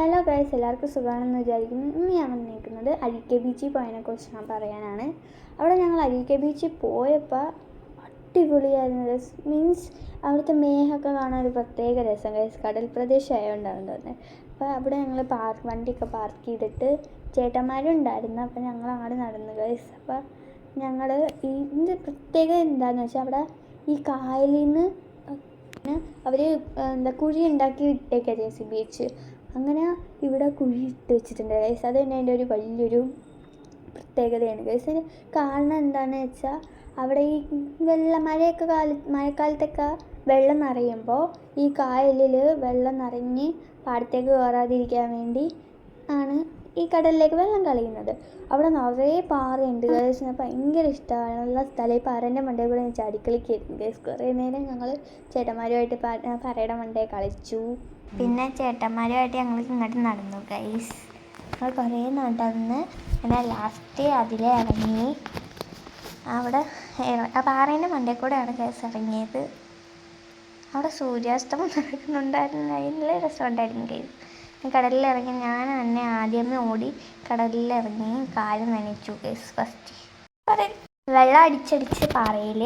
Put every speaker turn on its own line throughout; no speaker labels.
Hello guys എല്ലാവർക്കും സുഖമാണെന്ന് വിചാരിക്കുന്നു. ഇന്ന് ഞാൻ വന്നിരിക്കുന്നത് അരിക്കെ ബീച്ചിൽ പോയതിനെക്കുറിച്ച് ഞാൻ പറയാനാണ്. അവിടെ ഞങ്ങൾ അരിക്കെ ബീച്ചിൽ പോയപ്പോൾ അടിപൊളിയായിരുന്നു. മീൻസ് അവിടുത്തെ മേഹൊക്കെ കാണാൻ ഒരു പ്രത്യേക രസം ഗൈസ് കടൽ പ്രദേശമായതുകൊണ്ടാണ് തോന്നുന്നത് അപ്പോൾ അവിടെ ഞങ്ങൾ പാർക്ക് വണ്ടിയൊക്കെ പാർക്ക് ചെയ്തിട്ട് ചേട്ടന്മാരും ഉണ്ടായിരുന്നു അപ്പോൾ ഞങ്ങൾ അങ്ങോട്ട് നടന്നു ഗൈസ് അപ്പോൾ ഞങ്ങൾ ഇതിന്റെ പ്രത്യേകത എന്താണെന്ന് വെച്ചാൽ അവിടെ ഈ കായലിൽ നിന്ന് അവർ എന്താ കുഴി ഉണ്ടാക്കി വിട്ടേക്കുക ജേസി ബീച്ച് അങ്ങനെ ഇവിടെ കുഴി ഇട്ട് വെച്ചിട്ടുണ്ട് ഗൈസ് അത് തന്നെ അതിന്റെ ഒരു വലിയൊരു പ്രത്യേകതയാണ് ഗൈസ് അതിന് കാരണം എന്താണെന്ന് വെച്ചാൽ അവിടെ ഈ വെള്ളം മഴയൊക്കെ കാല മഴക്കാലത്തൊക്കെ വെള്ളം നിറയുമ്പോൾ ഈ കായലിൽ വെള്ളം നിറഞ്ഞ് പാടത്തേക്ക് കയറാതിരിക്കാൻ വേണ്ടി ആണ് ഈ കടലിലേക്ക് വെള്ളം കളയുന്നത്. അവിടെ നിറയെ പാറയുണ്ട് ഗൈസ് ഞാൻ ഭയങ്കര ഇഷ്ടമാണ് നല്ല സ്ഥലം. ഈ പാറേന്റെ മണ്ടയിൽ കൂടെ ഞാൻ ചാടിക്കളിക്കായിരുന്നു ഗൈസ് കുറേ നേരം ഞങ്ങൾ ചേട്ടന്മാരുമായിട്ട് പാറയുടെ മണ്ടയിൽ കളിച്ചു. പിന്നെ ചേട്ടന്മാരുമായിട്ട് ഞങ്ങൾ ഇങ്ങോട്ട് നടന്നു ഗൈസ് ഞങ്ങൾ കുറേ നടന്ന് പിന്നെ ലാസ്റ്റ് അതിലെ ഇറങ്ങി. അവിടെ ആ പാറേന്റെ മണ്ടയിൽ കൂടെയാണ് ഗൈസ് ഇറങ്ങിയത്. അവിടെ സൂര്യാസ്തമം നടക്കുന്നുണ്ടായിരുന്നു. നല്ല രസമുണ്ടായിരുന്നു ഗൈസ് കടലിൽ ഇറങ്ങി ഞാൻ തന്നെ ആദ്യമേ ഓടി കടലിലിറങ്ങി കാൽ നനച്ചു. ഗൈസ് ഫസ്റ്റ് വെള്ളം അടിച്ചടിച്ച് പാറയിൽ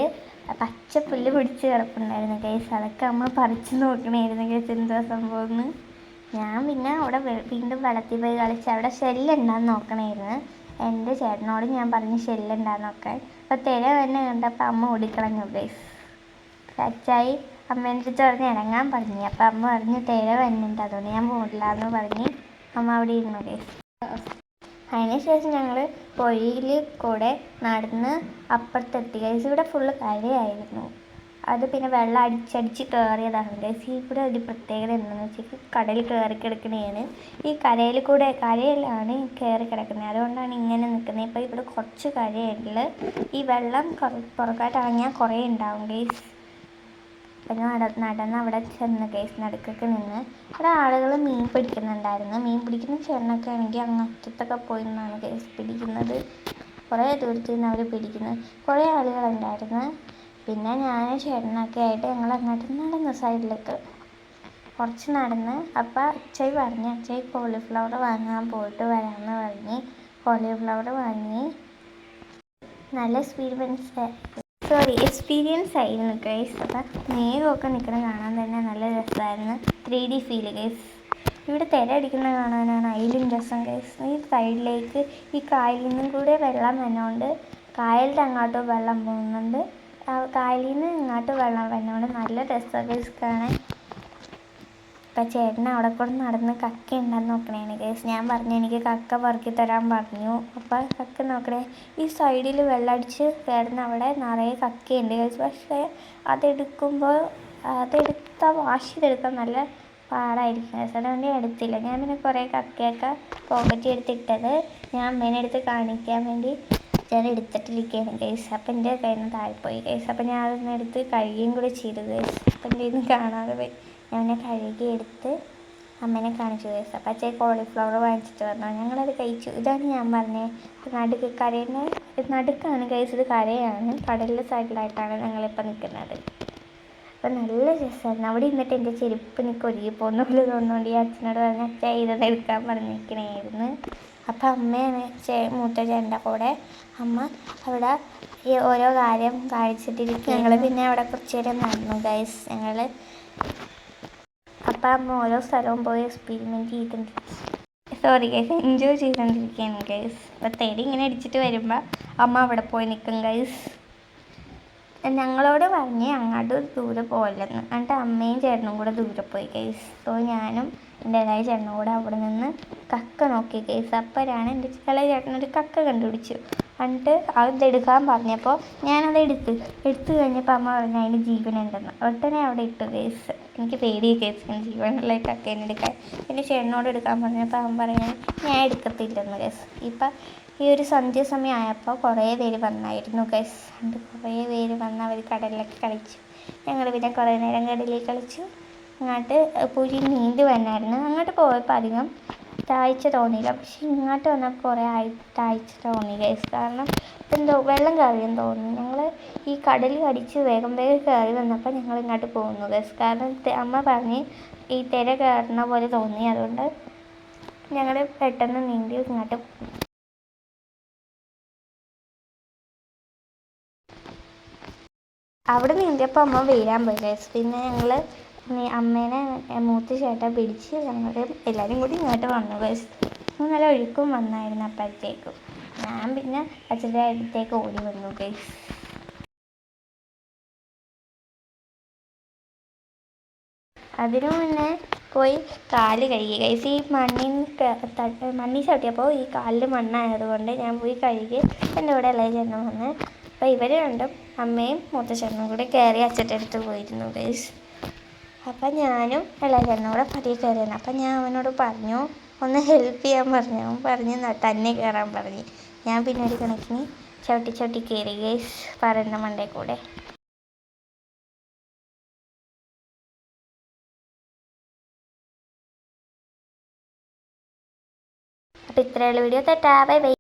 പച്ച പുല്ല് പിടിച്ച് കിടപ്പുണ്ടായിരുന്നു. ഗൈസ് അതൊക്കെ അമ്മ പറിച്ച് നോക്കണമായിരുന്നു ഗൈസ് എന്താ സംഭവം എന്ന്. ഞാൻ പിന്നെ അവിടെ വീണ്ടും വെള്ളത്തിൽ പോയി കളിച്ച് അവിടെ ഷെല്ലുണ്ടാന്ന് നോക്കണമായിരുന്നു എന്റെ ചേട്ടനോട് ഞാൻ പറഞ്ഞു ഷെല്ലുണ്ടാന്ന് നോക്കാൻ അപ്പോൾ തിര തന്നെ കണ്ടപ്പോൾ അമ്മ ഓടിക്കളഞ്ഞു ഗൈസ് അച്ചായി അമ്മേന്റെ അടുത്ത് പറഞ്ഞ് ഇറങ്ങാൻ പറഞ്ഞു. അപ്പം അമ്മ പറഞ്ഞു തിര വരുന്നുണ്ട്. അതുകൊണ്ട് ഞാൻ പോകില്ല എന്ന് പറഞ്ഞ് അമ്മ അവിടെ ഇരുന്നു അതിനുശേഷം ഞങ്ങൾ പൊഴിയിൽ കൂടെ നടന്ന് അപ്പുറത്തെത്തി. ഗൈസ് ഇവിടെ ഫുള്ള് കരയായിരുന്നു. അത് പിന്നെ വെള്ളം അടിച്ചടിച്ച് കയറിയതാണ് ഗൈസ്. ഇവിടെ ഒരു പ്രത്യേകത എന്താണെന്ന് വെച്ചാൽ കടൽ കയറി കിടക്കണതാണ് ഈ കരയിൽ കൂടെ കരയിലാണ് കയറി കിടക്കുന്നത്. അതുകൊണ്ടാണ് ഇങ്ങനെ നിൽക്കുന്നത്. ഇപ്പോൾ ഇവിടെ കുറച്ച് കരയുണ്ട് ഈ വെള്ളം പുറകോട്ട് ഇറങ്ങിയാൽ കുറേ ഉണ്ടാവും ഗൈസ്. പിന്നെ നട നടന്ന് അവിടെ ചെന്ന് കേസ് നടുക്കൊക്കെ നിന്ന് അവിടെ ആളുകൾ മീൻ പിടിക്കുന്നുണ്ടായിരുന്നു. മീൻ പിടിക്കുന്ന ചേട്ടനൊക്കെ ആണെങ്കിൽ അങ്ങ് അറ്റത്തൊക്കെ പോയി നിന്നാണ് കേസ് പിടിക്കുന്നത്. കുറേ ദൂരത്ത് നിന്ന് അവർ പിടിക്കുന്നത് കുറേ ആളുകളുണ്ടായിരുന്നു പിന്നെ ഞാൻ ചേട്ടനൊക്കെ ആയിട്ട് ഞങ്ങൾ അങ്ങോട്ട് നടന്നു സൈഡിലേക്ക്. കുറച്ച് നടന്ന് അപ്പം അച്ചായി പറഞ്ഞു അച്ചായി കോളിഫ്ലവർ വാങ്ങാൻ പോയിട്ട് വരാമെന്ന് പറഞ്ഞ് കോളിഫ്ലവർ വാങ്ങി. നല്ല സ്പീഡ് മനസ്സിലായി സോറി എക്സ്പീരിയൻസ് ആയിരുന്നു ഗൈസ് അപ്പം മേഘമൊക്കെ നിൽക്കുന്ന കാണാൻ തന്നെ നല്ല രസമായിരുന്നു. ത്രീ ഡി ഫീൽ ഗൈസ് ഇവിടെ തിര അടിക്കുന്ന കാണാനാണ്. അതിലും രസം ഗൈസ് ഈ സൈഡിലേക്ക് ഈ കായലിൽ നിന്നും കൂടെ വെള്ളം വന്നുകൊണ്ട് കായലിന്റെ അങ്ങോട്ട് വെള്ളം പോകുന്നുണ്ട്. കായലിൽ നിന്ന് ഇങ്ങോട്ട് വെള്ളം വന്നോണ്ട് നല്ല രസം ഗൈസ് കാണാൻ. അപ്പം ചേട്ടൻ അവിടെ കൂടെ നടന്ന് കക്ക ഉണ്ടെന്ന് നോക്കണേണ്. കേസ് ഞാൻ പറഞ്ഞു എനിക്ക് കക്ക പറക്കി തരാൻ പറഞ്ഞു. അപ്പോൾ കക്ക നോക്കണേ ഈ സൈഡിൽ വെള്ളമടിച്ച് കയറുന്ന അവിടെ നിറയെ കക്കയുണ്ട്. കേസ് പക്ഷേ അതെടുക്കുമ്പോൾ അതെടുത്താൽ വാഷ് ചെയ്തെടുക്കാൻ നല്ല പാടായിരിക്കും. അതുകൊണ്ട് എടുത്തില്ല. ഞാൻ പിന്നെ കുറേ കക്കയൊക്കെ പോക്കറ്റ് എടുത്തിട്ടത് ഞാൻ അമ്മേനെ എടുത്ത് കാണിക്കാൻ വേണ്ടി ഞാൻ എടുത്തിട്ടിരിക്കുകയാണ് കേസ് അപ്പം എന്റെ കയ്യിൽ നിന്ന് താഴെപ്പോയി കേസ് അപ്പം ഞാൻ അതൊന്ന് എടുത്ത് കഴുകുകയും കൂടെ ചെയ്തു. കേസ് അപ്പം എന്റെ നിന്ന് കാണാതെ പോയി. ഞാൻ കഴുകിയെടുത്ത് അമ്മേനെ കാണിച്ചു ദിവസം അച്ഛൻ കോളിഫ്ലവർ വാങ്ങിച്ചിട്ട് വന്നു. ഞങ്ങളത് കഴിച്ചു. ഇതാണ് ഞാൻ പറഞ്ഞത് നടുക്ക് കരയുന്ന നടുക്കാണ് കഴിച്ചത് കരയാണ്. കടലിന്റെ സൈഡിലായിട്ടാണ് ഞങ്ങളിപ്പോൾ നിൽക്കുന്നത് അപ്പം നല്ല രസമായിരുന്നു അവിടെ ഇന്നിട്ട് എന്റെ ചെരുപ്പ് എനിക്ക് ഒരുങ്ങി പോകുന്ന പോലെ തോന്നുന്നുണ്ട്. ഈ അച്ഛനോട് പറഞ്ഞ അച്ഛൻ ഇതൊന്ന് എടുക്കാൻ പറഞ്ഞിരിക്കണായിരുന്നു അപ്പം അമ്മയാണ് മൂത്ത ചേട്ടന്റെ കൂടെ അമ്മ അവിടെ ഈ ഓരോ കാര്യം കാണിച്ചിട്ടിരിക്കും ഞങ്ങൾ പിന്നെ അവിടെ കുറച്ച് നേരം നടന്നു ഗൈസ് ഞങ്ങൾ അപ്പം ഓരോ സ്ഥലവും പോയി എക്സ്പീരിമെന്റ് ചെയ്തിട്ടുണ്ട് സോറി ഗൈസ് എൻജോയ് ചെയ്തുകൊണ്ടിരിക്കുകയാണ് ഗൈസ് അപ്പം തേടി ഇങ്ങനെ അടിച്ചിട്ട് വരുമ്പോൾ അമ്മ അവിടെ പോയി നിൽക്കും ഗൈസ് ഞങ്ങളോട് പറഞ്ഞ് അങ്ങോട്ട് ദൂരെ പോകല്ലെന്ന് എന്നിട്ട് അമ്മയും ചേട്ടനും കൂടെ ദൂരെ പോയി കേസ് സോ ഞാനും എന്റെ ഇളയ ചേട്ടനും കൂടെ അവിടെ നിന്ന് കക്ക നോക്കി കേസ് അപ്പോഴാണ് എന്റെ ഇളയ ചേട്ടനൊരു കക്ക കണ്ടുപിടിച്ചു. എന്നിട്ട് അതെടുക്കാൻ പറഞ്ഞപ്പോൾ ഞാനത് എടുത്ത് എടുത്തു കഴിഞ്ഞപ്പോൾ അമ്മ പറഞ്ഞു അതിന് ജീവനുണ്ടെന്ന് ഒട്ടനെ അവിടെ ഇട്ടു കേസ്. എനിക്ക് പേടി കേസ്. ജീവനുള്ള കക്കേനെ എടുക്കാൻ പിന്നെ ചേട്ടനോട് എടുക്കാൻ പറഞ്ഞപ്പോൾ അവൻ പറയുന്നത് ഞാൻ എടുക്കത്തില്ലെന്ന് കേസ് ഇപ്പം ഈ ഒരു സന്ധ്യ സമയം ആയപ്പോൾ കുറേ പേര് വന്നായിരുന്നു ഗൈസ് ഉണ്ട് കുറേ പേര് വന്ന് അവർ കടലിലൊക്കെ കളിച്ചു. ഞങ്ങൾ പിന്നെ കുറേ നേരം കടലിൽ കളിച്ചു. അങ്ങോട്ട് പുഴി നീന്തി വന്നായിരുന്നു. അങ്ങോട്ട് പോയപ്പോൾ അധികം താഴ്ച തോന്നിയില്ല. പക്ഷെ ഇങ്ങോട്ട് വന്നപ്പോൾ കുറേ ആയി താഴ്ച തോന്നി ഗൈസ് കാരണം എന്തോ വെള്ളം കയറിയെന്ന് തോന്നി ഞങ്ങൾ ഈ കടലിൽ അടിച്ച് വേഗം വേഗം കയറി വന്നപ്പോൾ ഞങ്ങൾ ഇങ്ങോട്ട് പോകുന്നു ഗൈസ് കാരണം അമ്മ പറഞ്ഞ് ഈ തിര കയറുന്ന പോലെ തോന്നി. അതുകൊണ്ട് ഞങ്ങൾ പെട്ടെന്ന് നീന്തി ഇങ്ങോട്ട്. അവിടെ നീന്തിയപ്പോൾ അമ്മ വീഴാൻ പോയി. ഗൈസ് പിന്നെ ഞങ്ങൾ അമ്മേനെ മൂത്ത ചേട്ടൻ പിടിച്ച് ഞങ്ങൾ എല്ലാവരും കൂടി ഇങ്ങോട്ട് വന്നു. ഗൈസ് നല്ല ഒഴുക്കും വന്നായിരുന്നു അപ്പോഴത്തേക്കും. ഞാൻ പിന്നെ അച്ഛന്റെ അടുത്തേക്ക് ഓടി വന്നു ഗൈസ് അതിനു മുന്നേ പോയി കാൽ കഴുകി. ഗൈസ് ഈ മണ്ണിൽ മണ്ണിൽ ചവിട്ടിയപ്പോൾ ഈ കാലിൽ മണ്ണായതുകൊണ്ട് ഞാൻ പോയി കഴുകി എന്റെ കൂടെ ഇളയ ചേട്ടൻ വന്ന്. അപ്പോൾ ഇവർ രണ്ടും അമ്മയും ചേട്ടനും കൂടെ കയറി അച്ഛന്റെ അടുത്ത് പോയിരുന്നു ഗൈസ് അപ്പം ഞാനും ഇളകനോടെ പടി കയറിയാണ് അപ്പം ഞാൻ അവനോട് പറഞ്ഞു ഒന്ന് ഹെൽപ്പ് ചെയ്യാൻ പറഞ്ഞു. അവൻ പറഞ്ഞു തന്നെ കയറാൻ പറഞ്ഞു. ഞാൻ പിന്നെ ഒരു കണക്കിന് ചവിട്ടി ചവിട്ടി കയറി ഗൈസ് പറയുന്ന മണ്ടേ കൂടെ. അപ്പോൾ ഇത്രയുള്ള വീഡിയോ തെറ്റാ ബൈ ബൈ